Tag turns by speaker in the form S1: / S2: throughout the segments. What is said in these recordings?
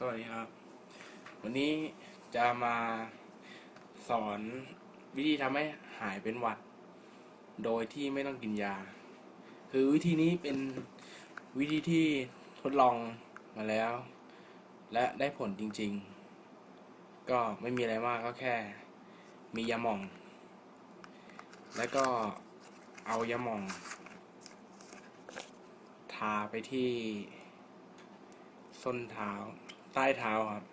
S1: สวัสดีครับ วันนี้จะมาสอนวิธีทำให้หายเป็นหวัด โดยที่ไม่ต้องกินยา คือวิธีนี้เป็นวิธีที่ทดลองมาแล้ว และได้ผลจริง ๆ ก็ไม่มีอะไรมากก็แค่ มียาหม่อง แล้วก็เอายาหม่อง ทาไปที่ส้นเท้า ใต้เท้าครับ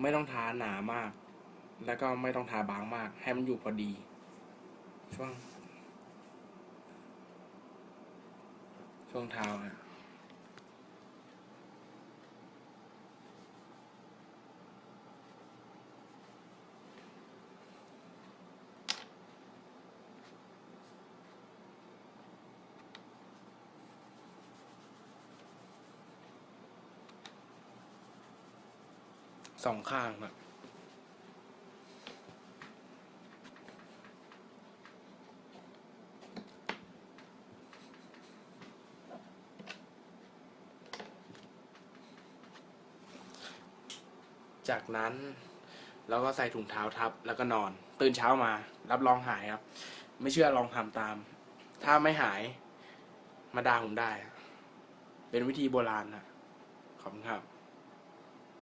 S1: ไม่ต้องทาหนามาก แล้วก็ไม่ต้องทาบางมาก ให้มันอยู่พอดี ช่วง ช่วงเท้าครับ สองข้างครับจากนั้นเราก็ใส่ถุงเท้าทับแล้วก็นอน ตื่นเช้ามา รับรองหายครับ ไม่เชื่อลองทำตาม ถ้าไม่หายมาด่าผมได้ เป็นวิธีโบราณนะขอบคุณครับ